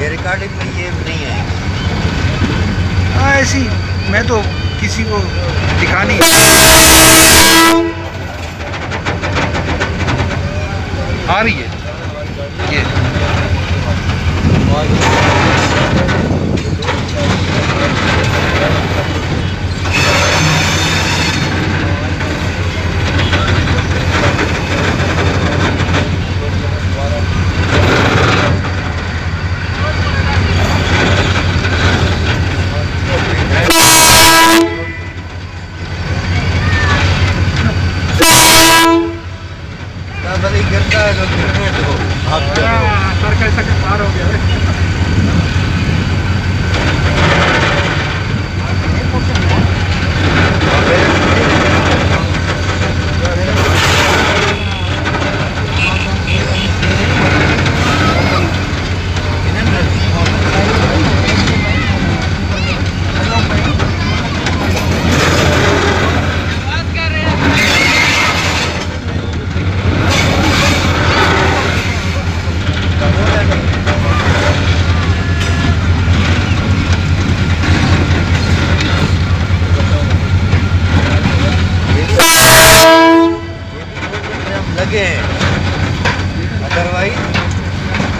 ये रिकॉर्डिंग में ये नहीं है हाँ ऐसी, मैं तो किसी को दिखा नहीं आ रही है। ये। ना भले गिरता है तो गिरने दो आप चलो सर कैसा पार हो गया लगे हैं। अदरवाइज़